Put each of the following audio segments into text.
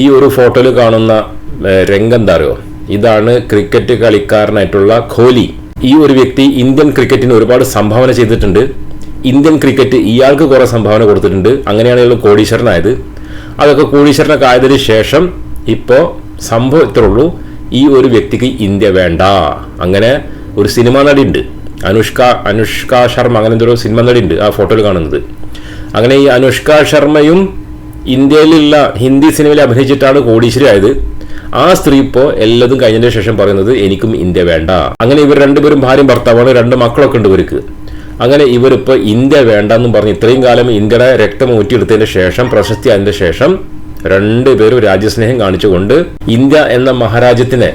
ഈ ഒരു ഫോട്ടോയിൽ കാണുന്ന രംഗം എന്താ ഇതാണ് ക്രിക്കറ്റ് കളിക്കാരനായിട്ടുള്ള കോഹ്ലി ഈ ഒരു വ്യക്തി ഇന്ത്യൻ ക്രിക്കറ്റിന് ഒരുപാട് സംഭാവന ചെയ്തിട്ടുണ്ട്. ഇന്ത്യൻ ക്രിക്കറ്റ് ഇയാൾക്ക് കുറെ സംഭാവന കൊടുത്തിട്ടുണ്ട്. അങ്ങനെയാണ് ഇയാൾ കോടീശ്വരനായത്. അതൊക്കെ കോടീശ്വരനൊക്കെ ആയതിനു ശേഷം ഇപ്പോൾ സംഭവം ഇത്രേ ഉള്ളൂ. ഈ ഒരു വ്യക്തിക്ക് ഇന്ത്യ വേണ്ട. അങ്ങനെ ഒരു സിനിമ നടിയുണ്ട്. അനുഷ്ക അനുഷ്ക ശർമ്മ അങ്ങനെ എന്തൊരു സിനിമ നടിയുണ്ട് ആ ഫോട്ടോയിൽ കാണുന്നത്. അങ്ങനെ ഈ അനുഷ്ക ശർമ്മയും ഇന്ത്യയിലുള്ള ഹിന്ദി സിനിമയിൽ അഭിനയിച്ചിട്ടാണ് കോടീശ്വരി ആയത്. ആ സ്ത്രീ ഇപ്പോൾ എല്ലതും കഴിഞ്ഞതിന് ശേഷം പറയുന്നത് എനിക്കും ഇന്ത്യ വേണ്ട. അങ്ങനെ ഇവർ രണ്ടുപേരും ഭാര്യയും ഭർത്താവാണ് രണ്ട് മക്കളൊക്കെ ഉണ്ട് ഇവർക്ക്. അങ്ങനെ ഇവരിപ്പോൾ ഇന്ത്യ വേണ്ട എന്നും പറഞ്ഞ് ഇത്രയും കാലം ഇന്ത്യയുടെ രക്തം ഊറ്റിയെടുത്തതിന് ശേഷം പ്രശസ്തി അതിന് ശേഷം രണ്ടുപേരും രാജ്യസ്നേഹം കാണിച്ചുകൊണ്ട് ഇന്ത്യ എന്ന മഹാരാജ്യത്തിനെ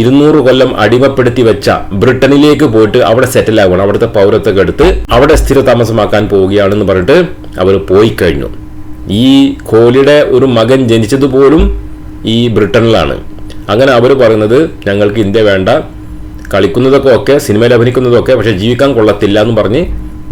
ഇരുന്നൂറ് കൊല്ലം അടിമപ്പെടുത്തി വെച്ച ബ്രിട്ടനിലേക്ക് പോയിട്ട് അവിടെ സെറ്റിൽ ആകണം അവിടുത്തെ പൗരത്വം എടുത്ത് അവിടെ സ്ഥിര താമസമാക്കാൻ പോവുകയാണെന്ന് പറഞ്ഞിട്ട് അവർ പോയി കഴിഞ്ഞു. ഈ കോഹ്ലിയുടെ ഒരു മകൻ ജനിച്ചത് പോലും ഈ ബ്രിട്ടനിലാണ്. അങ്ങനെ അവർ പറയുന്നത് ഞങ്ങൾക്ക് ഇന്ത്യ വേണ്ട. കളിക്കുന്നതൊക്കെ ഒക്കെ സിനിമയിൽ അഭിനയിക്കുന്നതൊക്കെ പക്ഷേ ജീവിക്കാൻ കൊള്ളത്തില്ല എന്ന് പറഞ്ഞ്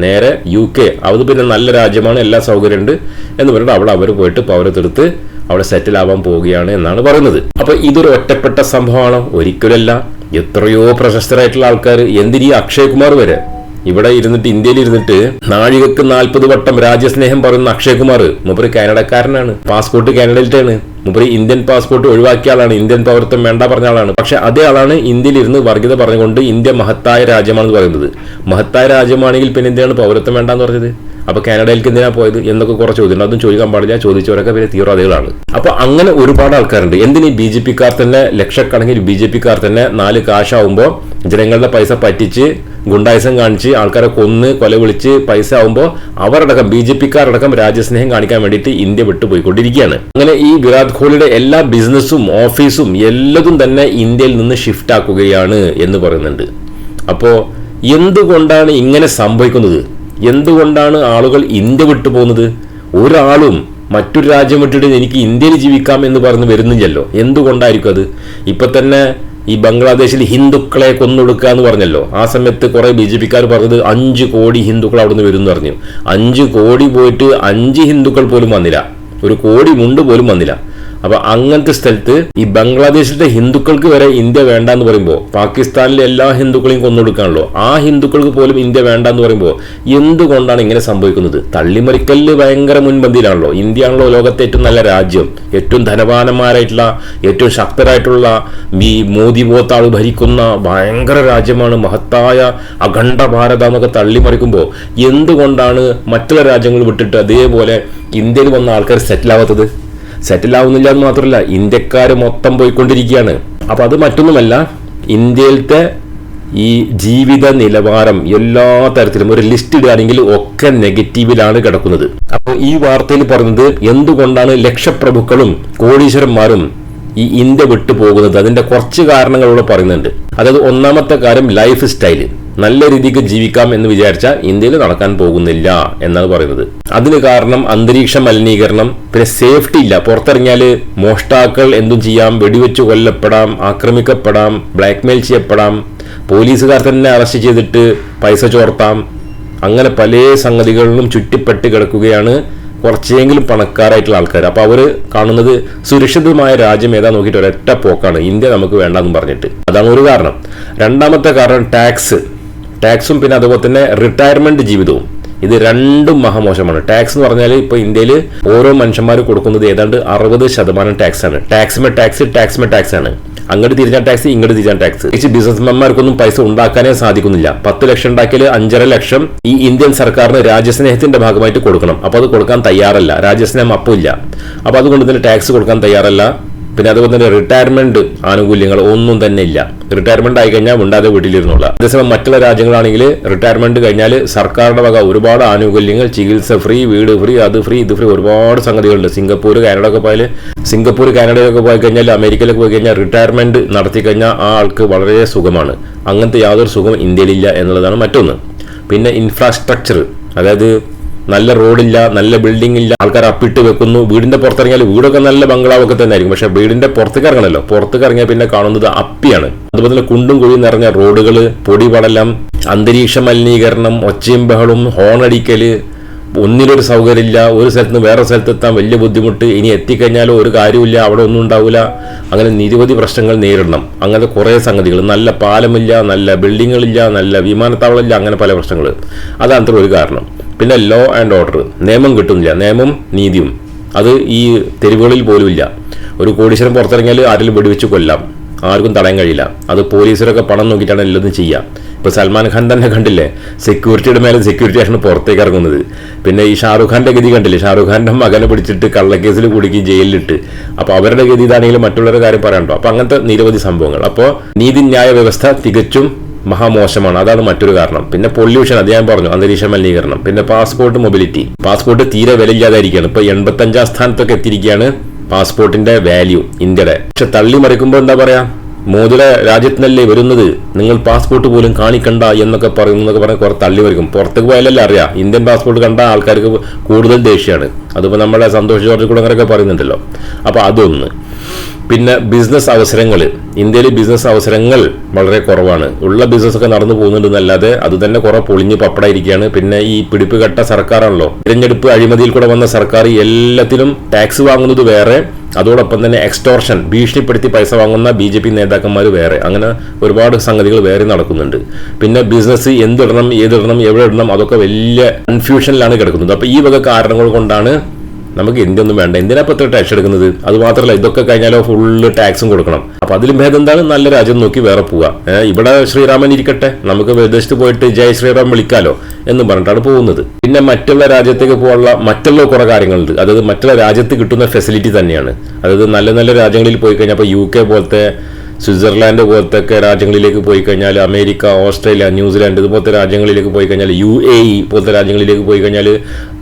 നേരെ യു കെ അത് പിന്നെ നല്ല രാജ്യമാണ് എല്ലാ സൗകര്യമുണ്ട് എന്ന് പറഞ്ഞിട്ട് അവിടെ അവർ പോയിട്ട് പൗരത്തെടുത്ത് അവിടെ സെറ്റിൽ ആവാൻ പോവുകയാണ് എന്നാണ് പറയുന്നത്. അപ്പോൾ ഇതൊരു ഒറ്റപ്പെട്ട സംഭവമാണോ? ഒരിക്കലല്ല എത്രയോ പ്രശസ്തരായിട്ടുള്ള ആൾക്കാർ എന്തിനീ അക്ഷയ് കുമാർ വരെ? ഇവിടെ ഇരുന്നിട്ട് ഇന്ത്യയിൽ ഇരുന്നിട്ട് നാഴികക്ക് നാൽപ്പത് വട്ടം രാജ്യസ്നേഹം പറയുന്ന അക്ഷയ് കുമാർ മൂപ്പര് കാനഡക്കാരനാണ്. പാസ്പോർട്ട് കാനഡയിലാണ് മൂപ്പര് ഇന്ത്യൻ പാസ്പോർട്ട് ഒഴിവാക്കിയ ആളാണ്. ഇന്ത്യൻ പൗരത്വം വേണ്ട പറഞ്ഞ ആളാണ്. പക്ഷെ അതേ ആളാണ് ഇന്ത്യയിൽ ഇരുന്ന് വർഗീയത പറഞ്ഞുകൊണ്ട് ഇന്ത്യ മഹത്തായ രാജ്യമാണെന്ന് പറയുന്നത്. മഹത്തായ രാജ്യമാണെങ്കിൽ പിന്നെ എന്തിനാണ് പൗരത്വം വേണ്ടെന്ന് പറഞ്ഞത്? അപ്പൊ കാനഡയിലേക്ക് എന്തിനാ പോയത് എന്നൊക്കെ കുറെ ചോദ്യം അതും ചോദിക്കാൻ പാടില്ല. ചോദിച്ചവരൊക്കെ പിന്നെ തീവ്രവാദികളാണ്. അപ്പൊ അങ്ങനെ ഒരുപാട് ആൾക്കാരുണ്ട്. എന്തിന് ബി ജെ പിക്കാർ തന്നെ ലക്ഷക്കണക്കിന് ബി ജെ പിക്കാർ തന്നെ നാല് കാശാവുമ്പോൾ ജനങ്ങളുടെ പൈസ പറ്റിച്ച് ഗുണ്ടായുസം കാണിച്ച് ആൾക്കാരെ കൊന്ന് കൊല വിളിച്ച് പൈസ ആവുമ്പോൾ അവരടക്കം ബി ജെ പിക്കാരടക്കം രാജ്യസ്നേഹം കാണിക്കാൻ വേണ്ടിയിട്ട് ഇന്ത്യ വിട്ടുപോയിക്കൊണ്ടിരിക്കുകയാണ്. അങ്ങനെ ഈ വിരാട് കോഹ്ലിയുടെ എല്ലാ ബിസിനസ്സും ഓഫീസും എല്ലാതും തന്നെ ഇന്ത്യയിൽ നിന്ന് ഷിഫ്റ്റ് ആക്കുകയാണ് എന്ന് പറയുന്നുണ്ട്. അപ്പോൾ എന്തുകൊണ്ടാണ് ഇങ്ങനെ സംഭവിക്കുന്നത്? എന്തുകൊണ്ടാണ് ആളുകൾ ഇന്ത്യ വിട്ടു പോകുന്നത് ഒരാളും മറ്റൊരു രാജ്യം വിട്ടിട്ട് എനിക്ക് ഇന്ത്യയിൽ ജീവിക്കാം എന്ന് പറഞ്ഞ് വരുന്നില്ലല്ലോ. എന്തുകൊണ്ടായിരിക്കും അത്? ഇപ്പം തന്നെ ഈ ബംഗ്ലാദേശിൽ ഹിന്ദുക്കളെ കൊന്നൊടുക്കുക എന്ന് പറഞ്ഞല്ലോ. ആ സമയത്ത് കുറെ ബി ജെ പിക്കാർ പറഞ്ഞത് അഞ്ച് കോടി ഹിന്ദുക്കൾ അവിടെ നിന്ന് വരും എന്ന് പറഞ്ഞു. അഞ്ച് കോടി പോയിട്ട് അഞ്ച് ഹിന്ദുക്കൾ പോലും വന്നില്ല. ഒരു കോടി മുണ്ട് പോലും വന്നില്ല. അപ്പൊ അങ്ങനത്തെ സ്ഥലത്ത് ഈ ബംഗ്ലാദേശിലെ ഹിന്ദുക്കൾക്ക് വരെ ഇന്ത്യ വേണ്ട എന്ന് പറയുമ്പോൾ പാകിസ്ഥാനിലെ എല്ലാ ഹിന്ദുക്കളെയും കൊന്നൊടുക്കാണല്ലോ. ആ ഹിന്ദുക്കൾക്ക് പോലും ഇന്ത്യ വേണ്ട എന്ന് പറയുമ്പോൾ എന്തുകൊണ്ടാണ് ഇങ്ങനെ സംഭവിക്കുന്നത്? തള്ളിമറിക്കലിൽ ഭയങ്കര മുൻപന്തിയിലാണല്ലോ. ഇന്ത്യ ആണല്ലോ ലോകത്തെ ഏറ്റവും നല്ല രാജ്യം. ഏറ്റവും ധനവാനന്മാരായിട്ടുള്ള ഏറ്റവും ശക്തരായിട്ടുള്ള ഈ മോദി പോത്താൾ ഭരിക്കുന്ന ഭയങ്കര രാജ്യമാണ്. മഹത്തായ അഖണ്ഡ ഭാരത എന്നൊക്കെ തള്ളിമറിക്കുമ്പോൾ എന്തുകൊണ്ടാണ് മറ്റുള്ള രാജ്യങ്ങൾ വിട്ടിട്ട് അതേപോലെ ഇന്ത്യയിൽ വന്ന ആൾക്കാർ സെറ്റിൽ ആവാത്തത്? സെറ്റിൽ ആവുന്നില്ല എന്ന് മാത്രമല്ല ഇന്ത്യക്കാർ മൊത്തം പോയിക്കൊണ്ടിരിക്കുകയാണ്. അപ്പോൾ അത് മറ്റൊന്നുമല്ല ഇന്ത്യയിലത്തെ ഈ ജീവിത നിലവാരം എല്ലാ തരത്തിലും ഒരു ലിസ്റ്റ് ഇടുകയാണെങ്കിൽ ഒക്കെ നെഗറ്റീവിലാണ് കിടക്കുന്നത്. അപ്പോൾ ഈ വാർത്തയിൽ പറഞ്ഞത് എന്തുകൊണ്ടാണ് ലക്ഷപ്രഭുക്കളും കോടീശ്വരന്മാരും ഈ ഇന്ത്യ വിട്ടു പോകുന്നത് അതിന്റെ കുറച്ച് കാരണങ്ങളോട് പറയുന്നുണ്ട്. അതായത് ഒന്നാമത്തെ കാര്യം ലൈഫ് സ്റ്റൈൽ നല്ല രീതിക്ക് ജീവിക്കാം എന്ന് വിചാരിച്ചാൽ ഇന്ത്യയിൽ നടക്കാൻ പോകുന്നില്ല എന്നാണ് പറയുന്നത്. അതിന് കാരണം അന്തരീക്ഷ മലിനീകരണം പിന്നെ സേഫ്റ്റി ഇല്ല. പുറത്തിറങ്ങിയാൽ മോഷ്ടാക്കൾ എന്തും ചെയ്യാം വെടിവെച്ച് കൊല്ലപ്പെടാം ആക്രമിക്കപ്പെടാം ബ്ലാക്ക്മെയിൽ ചെയ്യപ്പെടാം പോലീസുകാർ തന്നെ അറസ്റ്റ് ചെയ്തിട്ട് പൈസ ചോർത്താം. അങ്ങനെ പല സംഗതികളിലും ചുറ്റിപ്പെട്ട് കിടക്കുകയാണ് കുറച്ചെങ്കിലും പണക്കാരായിട്ടുള്ള ആൾക്കാർ അപ്പോൾ അവർ കാണുന്നത് സുരക്ഷിതമായ രാജ്യം ഏതാ നോക്കിയിട്ട് ഒരൊറ്റ പോക്കാണ്. ഇന്ത്യ നമുക്ക് വേണ്ടെന്ന് പറഞ്ഞിട്ട്. അതാണ് ഒരു കാരണം. രണ്ടാമത്തെ കാരണം ടാക്സ്. ടാക്സും പിന്നെ അതുപോലെ തന്നെ റിട്ടയർമെന്റ് ജീവിതവും. ഇത് രണ്ടും മഹാമോശമാണ്. ടാക്സ് എന്ന് പറഞ്ഞാൽ ഇപ്പോൾ ഇന്ത്യയിൽ ഓരോ മനുഷ്യന്മാർ കൊടുക്കുന്നത് ഏതാണ്ട് അറുപത് ശതമാനം ടാക്സ് ആണ്. ടാക്സ്മേ ടാക്സ് ടാക്സ്മേ ടാക്സ് ആണ്. അങ്ങോട്ട് തിരിഞ്ഞാൽ ടാക്സ് ഇങ്ങോട്ട് തിരിഞ്ഞാൽ ടാക്സ് ഈ ബിസിനസ്മാൻമാർക്കൊന്നും പൈസ ഉണ്ടാക്കാനേ സാധിക്കുന്നില്ല. പത്ത് ലക്ഷം ഉണ്ടാക്കിയാൽ അഞ്ചര ലക്ഷം ഈ ഇന്ത്യൻ സർക്കാരിന് രാജ്യസ്നേഹത്തിന്റെ ഭാഗമായിട്ട് കൊടുക്കണം. അപ്പൊ അത് കൊടുക്കാൻ തയ്യാറല്ല. രാജ്യസ്നേഹം അപ്പം ഇല്ല. അപ്പൊ അതുകൊണ്ട് തന്നെ ടാക്സ് കൊടുക്കാൻ തയ്യാറല്ല. പിന്നെ അതുപോലെ തന്നെ റിട്ടയർമെന്റ് ആനുകൂല്യങ്ങൾ ഒന്നും തന്നെ ഇല്ല. റിട്ടയർമെന്റ് ആയി കഴിഞ്ഞാൽ ഉണ്ടാതെ വീട്ടിലിരുന്നുള്ള അതേസമയം മറ്റുള്ള രാജ്യങ്ങളാണെങ്കിൽ റിട്ടയർമെന്റ് കഴിഞ്ഞാൽ സർക്കാരിന്റെ വക ഒരുപാട് ആനുകൂല്യങ്ങൾ ചികിത്സ ഫ്രീ വീട് ഫ്രീ അത് ഫ്രീ ഇത് ഫ്രീ ഒരുപാട് സംഗതികളുണ്ട്. സിംഗപ്പൂർ കാനഡ ഒക്കെ പോയാൽ സിംഗപ്പൂർ കാനഡയിലൊക്കെ പോയി കഴിഞ്ഞാൽ അമേരിക്കയിലൊക്കെ പോയി കഴിഞ്ഞാൽ റിട്ടയർമെന്റ് നടത്തി കഴിഞ്ഞാൽ ആ ആൾക്ക് വളരെ സുഖമാണ്. അങ്ങനത്തെ യാതൊരു സുഖം ഇന്ത്യയിലില്ല എന്നുള്ളതാണ് മറ്റൊന്ന്. പിന്നെ ഇൻഫ്രാസ്ട്രക്ചർ അതായത് നല്ല റോഡില്ല നല്ല ബിൽഡിംഗ് ഇല്ല ആൾക്കാർ അപ്പിട്ട് വെക്കുന്നു. വീടിന്റെ പുറത്തിറങ്ങിയാൽ വീടൊക്കെ നല്ല ബംഗ്ലാവൊക്കെ തന്നെ ആയിരിക്കും പക്ഷെ വീടിന്റെ പുറത്തേക്ക് ഇറങ്ങണല്ലോ പുറത്തേക്ക് ഇറങ്ങിയാൽ പിന്നെ കാണുന്നത് അപ്പിയാണ്. അതുപോലെ തന്നെ കുണ്ടും കുഴിയും നിറഞ്ഞ റോഡുകൾ പൊടിപടലം അന്തരീക്ഷ മലിനീകരണം ഒച്ചയും ബഹളും ഹോണടിക്കൽ ഒന്നിലൊരു സൗകര്യമില്ല. ഒരു സ്ഥലത്ത് നിന്ന് വേറെ സ്ഥലത്ത് എത്താൻ വലിയ ബുദ്ധിമുട്ട്. ഇനി എത്തിക്കഴിഞ്ഞാലും ഒരു കാര്യമില്ല അവിടെ ഒന്നും ഉണ്ടാവില്ല അങ്ങനെ നിരവധി പ്രശ്നങ്ങൾ നേരിടണം. അങ്ങനത്തെ കുറേ സംഗതികൾ നല്ല പാലമില്ല നല്ല ബിൽഡിങ്ങുകളില്ല നല്ല വിമാനത്താവളമില്ല അങ്ങനെ പല പ്രശ്നങ്ങൾ അതാണ് ഒരു കാരണം. പിന്നെ ലോ ആൻഡ് ഓർഡർ നിയമം കിട്ടുന്നില്ല. നിയമം നീതിയും. അത് ഈ തെരുവുകളിൽ പോലും ഇല്ല ഒരു കോടീശ്വരം പുറത്തിറങ്ങിയാൽ ആരെങ്കിലും വെടിവെച്ച് കൊല്ലാം. ആർക്കും തടയാൻ കഴിയില്ല. അത് പോലീസരൊക്കെ പണം നോക്കിയിട്ടാണ് എല്ലാതും ചെയ്യുക ഇപ്പോൾ സൽമാൻ ഖാൻ തന്നെ കണ്ടില്ലേ? സെക്യൂരിറ്റിയുടെ മേലെ സെക്യൂരിറ്റി ആണ് പുറത്തേക്ക് ഇറങ്ങുന്നത്. പിന്നെ ഈ ഷാറുഖ് ഖാന്റെ ഗതി കണ്ടില്ലേ? ഷാറുഖ് ഖാന്റെ മകനെ പിടിച്ചിട്ട് കള്ളക്കേസിൽ കുടുക്കി ജയിലിലിട്ട്. അപ്പോൾ അവരുടെ ഗതി ഇതാണെങ്കിലും മറ്റുള്ളവരുടെ കാര്യം പറയാനുണ്ടോ? അപ്പോൾ അങ്ങനത്തെ നിരവധി സംഭവങ്ങൾ. അപ്പോൾ നീതിന്യായ വ്യവസ്ഥ തികച്ചും മഹാമോശമാണ്. അതാണ് മറ്റൊരു കാരണം. പിന്നെ പൊല്യൂഷൻ അത് ഞാൻ പറഞ്ഞു അന്തരീക്ഷ മലിനീകരണം. പിന്നെ പാസ്പോർട്ട് മൊബിലിറ്റി പാസ്പോർട്ട് തീരെ വിലയില്ലാതായിരിക്കുകയാണ്. ഇപ്പൊ എൺപത്തഞ്ചാം സ്ഥാനത്തൊക്കെ എത്തിയിരിക്കുകയാണ് പാസ്പോർട്ടിന്റെ വാല്യൂ ഇന്ത്യയുടെ. പക്ഷെ തള്ളി മറിക്കുമ്പോൾ എന്താ പറയാ? മോദിയുടെ രാജ്യത്തിനല്ലേ വരുന്നത്? നിങ്ങൾ പാസ്പോർട്ട് പോലും കാണിക്കണ്ട എന്നൊക്കെ പറയുന്നു എന്നൊക്കെ പറഞ്ഞ് കുറെ തള്ളി വരും പുറത്തേക്ക് പോയാലല്ലേ അറിയാം. ഇന്ത്യൻ പാസ്പോർട്ട് കണ്ട ആൾക്കാർക്ക് കൂടുതൽ ദേഷ്യമാണ്. അതിപ്പോൾ നമ്മുടെ സന്തോഷ് ജോർജ് കുളങ്ങരൊക്കെ പറയുന്നുണ്ടല്ലോ. അപ്പോൾ അതൊന്ന്. പിന്നെ ബിസിനസ് അവസരങ്ങൾ ഇന്ത്യയിൽ ബിസിനസ് അവസരങ്ങൾ വളരെ കുറവാണ്. ഉള്ള ബിസിനസ് ഒക്കെ നടന്നു പോകുന്നുണ്ടെന്നല്ലാതെ അത് തന്നെ കുറെ പൊളിഞ്ഞ് പപ്പടായിരിക്കുകയാണ്. പിന്നെ ഈ പിടിപ്പ് കെട്ട സർക്കാരാണല്ലോ. തിരഞ്ഞെടുപ്പ് അഴിമതിയിൽ കൂടെ വന്ന സർക്കാർ എല്ലാത്തിലും ടാക്സ് വാങ്ങുന്നത് വേറെ. അതോടൊപ്പം തന്നെ എക്സ്റ്റോർഷൻ ഭീഷണിപ്പെടുത്തി പൈസ വാങ്ങുന്ന ബി ജെ പി നേതാക്കന്മാർ വേറെ. അങ്ങനെ ഒരുപാട് സംഗതികൾ വേറെ നടക്കുന്നുണ്ട്. പിന്നെ ബിസിനസ് എന്തിടണം ഏതിടണം എവിടെ ഇടണം അതൊക്കെ വലിയ കൺഫ്യൂഷനിലാണ് കിടക്കുന്നത്. അപ്പോൾ ഈ വക കാരണങ്ങൾ കൊണ്ടാണ് നമുക്ക് എന്തൊന്നും വേണ്ട. എന്തിനാ ഇപ്പൊ ഇത്ര ടാക്സ് എടുക്കുന്നത്? അത് മാത്രമല്ല ഇതൊക്കെ കഴിഞ്ഞാലോ ഫുള്ള് ടാക്സും കൊടുക്കണം. അപ്പൊ അതിലും ഭേദം എന്താണ്? നല്ല രാജ്യം നോക്കി വേറെ പോവുക ഇവിടെ ശ്രീരാമൻ ഇരിക്കട്ടെ. നമുക്ക് വിദേശത്ത് പോയിട്ട് ജയ് ശ്രീറാം വിളിക്കാലോ എന്ന് പറഞ്ഞിട്ടാണ് പോകുന്നത്. പിന്നെ മറ്റുള്ള രാജ്യത്തേക്ക് പോകാനുള്ള മറ്റുള്ള കുറെ കാര്യങ്ങളുണ്ട്. അതായത് മറ്റുള്ള രാജ്യത്ത് കിട്ടുന്ന ഫെസിലിറ്റി തന്നെയാണ്. അതായത് നല്ല നല്ല രാജ്യങ്ങളിൽ പോയി കഴിഞ്ഞാൽ ഇപ്പോൾ യു കെ പോലത്തെ സ്വിറ്റ്സർലാൻഡ് പോലത്തെ രാജ്യങ്ങളിലേക്ക് പോയി കഴിഞ്ഞാൽ അമേരിക്ക ഓസ്ട്രേലിയ ന്യൂസിലാൻഡ് ഇതുപോലത്തെ രാജ്യങ്ങളിലേക്ക് പോയി കഴിഞ്ഞാൽ യു എ ഇ പോലത്തെ രാജ്യങ്ങളിലേക്ക് പോയി കഴിഞ്ഞാൽ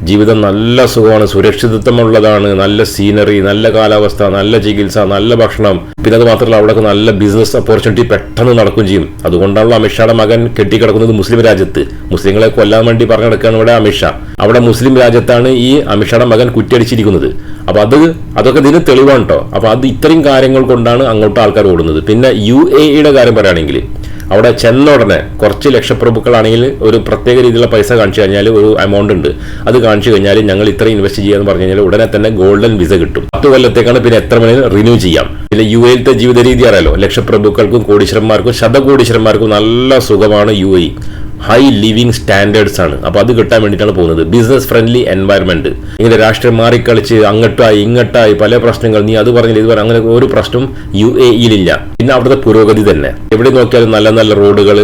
ജീവിതം നല്ല സുഖമാണ് സുരക്ഷിതത്വമുള്ളതാണ് നല്ല സീനറി നല്ല കാലാവസ്ഥ നല്ല ചികിത്സ നല്ല ഭക്ഷണം. പിന്നെ അത് മാത്രമല്ല അവിടെ നല്ല ബിസിനസ് ഓപ്പർച്യൂണിറ്റി പെട്ടെന്ന് നടക്കും ചെയ്യും. അതുകൊണ്ടാണല്ലോ അമിത്ഷായുടെ മകൻ കെട്ടിക്കിടക്കുന്നത് മുസ്ലിം രാജ്യത്ത്. മുസ്ലിങ്ങളെ കൊല്ലാൻ വേണ്ടി പറഞ്ഞു നടക്കുകയാണ് ഇവിടെ അമിത്ഷാ. അവിടെ മുസ്ലിം രാജ്യത്താണ് ഈ അമിഷയുടെ മകൻ കുറ്റിയടിച്ചിരിക്കുന്നത്. അപ്പോൾ അത് അതൊക്കെ ഇതിന് തെളിവാണ് കേട്ടോ അപ്പോൾ അത് ഇത്രയും കാര്യങ്ങൾ കൊണ്ടാണ് അങ്ങോട്ട് ആൾക്കാർ ഓടുന്നത്. പിന്നെ യു എ ഇയുടെ കാര്യം പറയുകയാണെങ്കിൽ അവിടെ ചെന്ന ഉടനെ കുറച്ച് ലക്ഷപ്രഭുക്കളാണെങ്കിൽ ഒരു പ്രത്യേക രീതിയിലുള്ള പൈസ കാണിച്ചു കഴിഞ്ഞാൽ ഒരു എമൗണ്ട് ഉണ്ട്. അത് കാണിച്ചു കഴിഞ്ഞാൽ ഞങ്ങൾ ഇത്ര ഇൻവെസ്റ്റ് ചെയ്യാന്ന് പറഞ്ഞു കഴിഞ്ഞാൽ ഉടനെ തന്നെ ഗോൾഡൻ വിസ കിട്ടും. പത്ത് കൊല്ലത്തേക്കാണ് പിന്നെ എത്ര മണി റിന്യൂ ചെയ്യാം. പിന്നെ യു എയിലത്തെ ജീവിത രീതി അറിയാലോ. ലക്ഷപ്രഭുക്കൾക്കും കോടീശ്വരന്മാർക്കും ശതകോടീശ്വരന്മാർക്കും നല്ല സുഖമാണ് U A high living standards ആണ്. അപ്പോൾ അത് കിട്ടാൻ വേണ്ടിയിട്ടാണ് പോകുന്നത്. ബിസിനസ് ഫ്രണ്ട്ലി എൻവയർമെന്റ് ഇങ്ങനെ രാഷ്ട്രീയം മാറിക്കളിച്ച് അങ്ങോട്ടായി ഇങ്ങോട്ടായി പല പ്രശ്നങ്ങൾ നീ അത് പറഞ്ഞില്ല ഇത് പറഞ്ഞു അങ്ങനെ ഒരു പ്രശ്നം യു എ ഇയിലില്ല. പിന്നെ അവിടുത്തെ പുരോഗതി തന്നെ. എവിടെ നോക്കിയാലും നല്ല നല്ല റോഡുകൾ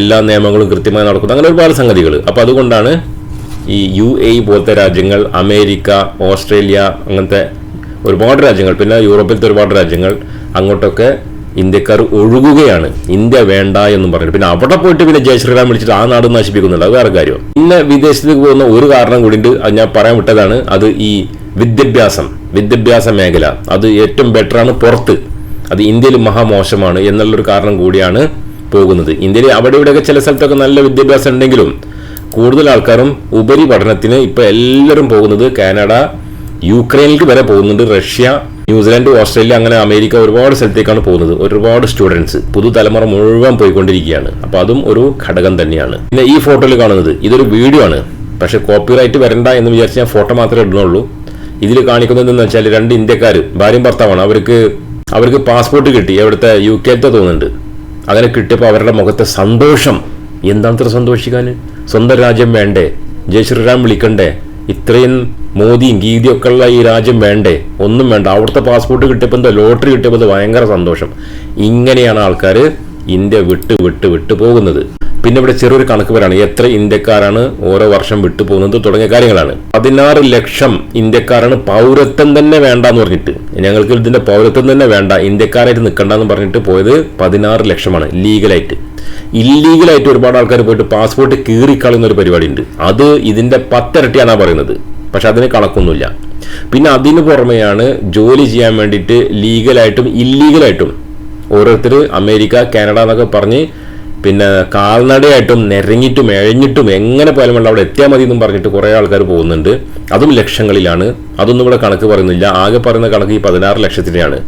എല്ലാ നിയമങ്ങളും കൃത്യമായി നടക്കുന്നു. അങ്ങനെ ഒരുപാട് സംഗതികൾ അപ്പോൾ അതുകൊണ്ടാണ് ഈ യു എ പോലത്തെ രാജ്യങ്ങൾ അമേരിക്ക ഓസ്ട്രേലിയ അങ്ങനത്തെ ഒരുപാട് രാജ്യങ്ങൾ പിന്നെ യൂറോപ്പിലത്തെ ഒരുപാട് രാജ്യങ്ങൾ അങ്ങോട്ടൊക്കെ ഇന്ത്യക്കാർ ഒഴുകുകയാണ്. ഇന്ത്യ വേണ്ട എന്ന് പറഞ്ഞു. പിന്നെ അവിടെ പോയിട്ട് പിന്നെ ജയ ശ്രീറാം വിളിച്ചിട്ട് ആ നാട് നശിപ്പിക്കുന്നുണ്ട്. അത് വേറെ കാര്യം. പിന്നെ വിദേശത്തേക്ക് പോകുന്ന ഒരു കാരണം കൂടി ഉണ്ട്. ഞാൻ പറയാൻ വിട്ടതാണ്. അത് ഈ വിദ്യാഭ്യാസം വിദ്യാഭ്യാസ മേഖല. അത് ഏറ്റവും ബെറ്ററാണ് പുറത്ത്. അത് ഇന്ത്യയിൽ മഹാമോശമാണ് എന്നുള്ളൊരു കാരണം കൂടിയാണ് പോകുന്നത്. ഇന്ത്യയിൽ അവിടെ ഇവിടെയൊക്കെ ചില സ്ഥലത്തൊക്കെ നല്ല വിദ്യാഭ്യാസം ഉണ്ടെങ്കിലും കൂടുതൽ ആൾക്കാരും ഉപരിപഠനത്തിന് പഠനത്തിന് ഇപ്പൊ എല്ലാവരും പോകുന്നത് കാനഡ യുക്രൈനിലേക്ക് വരെ പോകുന്നുണ്ട് റഷ്യ ന്യൂസിലാൻഡ് ഓസ്ട്രേലിയ അങ്ങനെ അമേരിക്ക ഒരുപാട് സ്ഥലത്തേക്കാണ് പോകുന്നത്. ഒരുപാട് സ്റ്റുഡൻസ് പുതുതലമുറ മുഴുവൻ പോയിക്കൊണ്ടിരിക്കുകയാണ്. അപ്പൊ അതും ഒരു ഘടകം തന്നെയാണ്. പിന്നെ ഈ ഫോട്ടോയിൽ കാണുന്നത് ഇതൊരു വീഡിയോ ആണ്. പക്ഷെ കോപ്പിറൈറ്റ് വരണ്ട എന്ന് വിചാരിച്ച് ഞാൻ ഫോട്ടോ മാത്രമേ ഇടുന്നുള്ളൂ. ഇതിൽ കാണിക്കുന്നത് എന്ന് വെച്ചാൽ രണ്ട് ഇന്ത്യക്കാർ ഭാര്യയും ഭർത്താവാണ്. അവർക്ക് അവർക്ക് പാസ്പോർട്ട് കിട്ടി. അവിടുത്തെ യു കെത്തെ തോന്നുന്നുണ്ട്. അങ്ങനെ കിട്ടിയപ്പോൾ അവരുടെ മുഖത്തെ സന്തോഷം. എന്താണ് ഇത്ര സന്തോഷിക്കാൻ സ്വന്തം രാജ്യം വേണ്ടേ? ജയ് ശ്രീറാം വിളിക്കണ്ടേ? ഇത്രയും മോദിയും ഗീതിയും ഒക്കെ ഉള്ള ഈ രാജ്യം വേണ്ടേ? ഒന്നും വേണ്ട. അവിടുത്തെ പാസ്പോർട്ട് കിട്ടിയപ്പോൾ എന്തോ? ലോട്ടറി കിട്ടിയപ്പോൾ ഭയങ്കര സന്തോഷം. ഇങ്ങനെയാണ് ആൾക്കാർ ഇന്ത്യ വിട്ട് വിട്ട് വിട്ടു പോകുന്നത്. പിന്നെ ഇവിടെ ചെറിയൊരു കണക്ക് വരാണ് എത്ര ഇന്ത്യക്കാരാണ് ഓരോ വർഷം വിട്ടു പോകുന്നത് തുടങ്ങിയ കാര്യങ്ങളാണ്. പതിനാറ് ലക്ഷം ഇന്ത്യക്കാരാണ് പൗരത്വം തന്നെ വേണ്ട എന്ന് പറഞ്ഞിട്ട്. ഞങ്ങൾക്ക് ഇതിന്റെ പൗരത്വം തന്നെ വേണ്ട ഇന്ത്യക്കാരായിട്ട് നിൽക്കണ്ടെന്ന് പറഞ്ഞിട്ട് പോയത് പതിനാറ് ലക്ഷമാണ് ലീഗലായിട്ട്. ഇല്ലീഗലായിട്ട് ഒരുപാട് ആൾക്കാർ പോയിട്ട് പാസ്പോർട്ട് കീറിക്കളയുന്ന ഒരു പരിപാടി ഉണ്ട് അത് ഇതിന്റെ പത്തിരട്ടിയാണ് പറയുന്നത്. പക്ഷെ അതിന് കണക്കൊന്നുമില്ല. പിന്നെ അതിന് പുറമെയാണ് ജോലി ചെയ്യാൻ വേണ്ടിയിട്ട് ലീഗലായിട്ടും ഇല്ലീഗലായിട്ടും ഓരോരുത്തർ അമേരിക്ക കാനഡ എന്നൊക്കെ പറഞ്ഞ് പിന്നെ കാൽനടയായിട്ടും നിരങ്ങിയിട്ടും എഴഞ്ഞിട്ടും എങ്ങനെ പോയാലും വേണ്ട അവിടെ എത്തിയാൽ മതി എന്നും പറഞ്ഞിട്ട് കുറേ ആൾക്കാർ പോകുന്നുണ്ട്. അതും ലക്ഷങ്ങളിലാണ്. അതൊന്നും ഇവിടെ കണക്ക് പറയുന്നില്ല. ആകെ പറയുന്ന കണക്ക് ഈ പതിനാറ് ലക്ഷത്തിനെയാണ്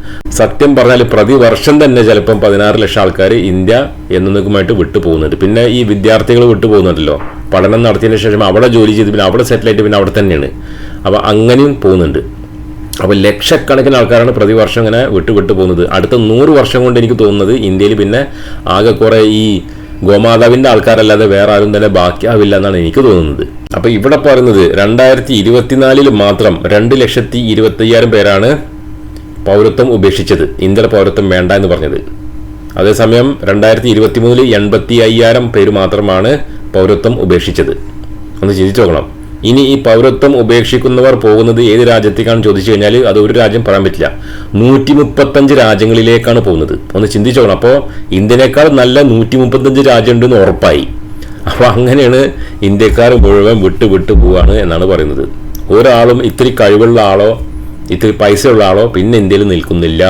സത്യം പറഞ്ഞാൽ പ്രതിവർഷം തന്നെ ചിലപ്പം പതിനാറ് ലക്ഷം ആൾക്കാർ ഇന്ത്യ എന്നേക്കുമായിട്ട് വിട്ടു പോകുന്നുണ്ട്. പിന്നെ ഈ വിദ്യാർത്ഥികൾ വിട്ടു പോകുന്നുണ്ടല്ലോ. പഠനം നടത്തിയതിന് ശേഷം അവിടെ ജോലി ചെയ്ത് പിന്നെ അവിടെ സെറ്റിലായിട്ട് പിന്നെ അവിടെ തന്നെയാണ്. അപ്പോൾ അങ്ങനെയും പോകുന്നുണ്ട്. അപ്പോൾ ലക്ഷക്കണക്കിന് ആൾക്കാരാണ് പ്രതിവർഷം ഇങ്ങനെ വിട്ടു വിട്ടു പോകുന്നത്. അടുത്ത നൂറ് വർഷം കൊണ്ട് എനിക്ക് തോന്നുന്നത് ഇന്ത്യയിൽ പിന്നെ ആകെ കുറേ ഈ ഗോമാതാവിന്റെ ആൾക്കാരല്ലാതെ വേറെ ആരും തന്നെ ബാക്കിയാവില്ല എന്നാണ് എനിക്ക് തോന്നുന്നത്. അപ്പോൾ ഇവിടെ പറയുന്നത് രണ്ടായിരത്തി ഇരുപത്തിനാലിൽ മാത്രം രണ്ട് ലക്ഷത്തി ഇരുപത്തയ്യായിരം പേരാണ് പൗരത്വം ഉപേക്ഷിച്ചത്. ഇന്ത്യയുടെ പൗരത്വം വേണ്ട എന്ന് പറഞ്ഞത്. അതേസമയം രണ്ടായിരത്തി ഇരുപത്തി മൂന്നിൽ എൺപത്തി അയ്യായിരം പേര് മാത്രമാണ് പൗരത്വം ഉപേക്ഷിച്ചത്. ഒന്ന് ചിന്തിച്ചു നോക്കണം. ഇനി ഈ പൗരത്വം ഉപേക്ഷിക്കുന്നവർ പോകുന്നത് ഏത് രാജ്യത്തേക്കാണ് ചോദിച്ചു കഴിഞ്ഞാൽ അത് ഒരു രാജ്യം പറയാൻ പറ്റില്ല. നൂറ്റി മുപ്പത്തഞ്ച് രാജ്യങ്ങളിലേക്കാണ് പോകുന്നത്. ഒന്ന് ചിന്തിച്ചോണം അപ്പോൾ ഇന്ത്യനേക്കാൾ നല്ല നൂറ്റി മുപ്പത്തഞ്ച് രാജ്യം ഉണ്ടെന്ന് ഉറപ്പായി. അപ്പോൾ അങ്ങനെയാണ് ഇന്ത്യക്കാർ മുഴുവൻ വിട്ട് വിട്ട് പോവാണ് എന്നാണ് പറയുന്നത്. ഒരാളും ഇത്തിരി കഴിവുള്ള ആളോ ഇത്തിരി പൈസയുള്ള ആളോ പിന്നെ ഇന്ത്യയിൽ നിൽക്കുന്നില്ല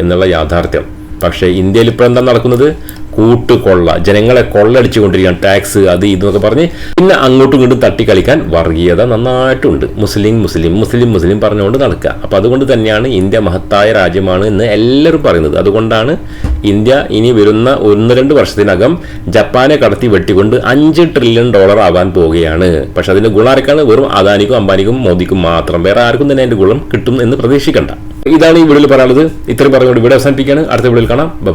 എന്നുള്ള യാഥാർത്ഥ്യം. പക്ഷേ ഇന്ത്യയിൽ ഇപ്പോൾ എന്താ നടക്കുന്നത്? കൂട്ടുകൊള്ള ജനങ്ങളെ കൊള്ളടിച്ചുകൊണ്ടിരിക്കുകയാണ് ടാക്സ് അത് ഇതെന്നൊക്കെ പറഞ്ഞ് പിന്നെ അങ്ങോട്ടും ഇങ്ങോട്ടും തട്ടിക്കളിക്കാൻ വർഗീയത നന്നായിട്ടുണ്ട്. മുസ്ലിം മുസ്ലിം മുസ്ലിം മുസ്ലിം പറഞ്ഞുകൊണ്ട് നടക്കുക. അപ്പോൾ അതുകൊണ്ട് തന്നെയാണ് ഇന്ത്യ മഹത്തായ രാജ്യമാണ് എന്ന് എല്ലാവരും പറയുന്നത്. അതുകൊണ്ടാണ് ഇന്ത്യ ഇനി വരുന്ന ഒന്ന് രണ്ട് വർഷത്തിനകം ജപ്പാനെ കടത്തി വെട്ടിക്കൊണ്ട് അഞ്ച് ട്രില്യൺ ഡോളർ ആവാൻ പോവുകയാണ്. പക്ഷെ അതിന്റെ ഗുണം ആർക്കാണ്? വെറും അദാനിക്കും അംബാനിക്കും മോദിക്കും മാത്രം. വേറെ ആർക്കും തന്നെ അതിന്റെ ഗുണം കിട്ടും എന്ന് പ്രതീക്ഷിക്കണ്ട. ഇതാണ് ഈ വീഡിയോയിൽ പറയാനുള്ളത്. ഇത്രയും പറഞ്ഞുകൊണ്ട് വീഡിയോ അവസാനിപ്പിക്കുകയാണ്. അടുത്ത വീഡിയോയിൽ കാണാം. ബൈ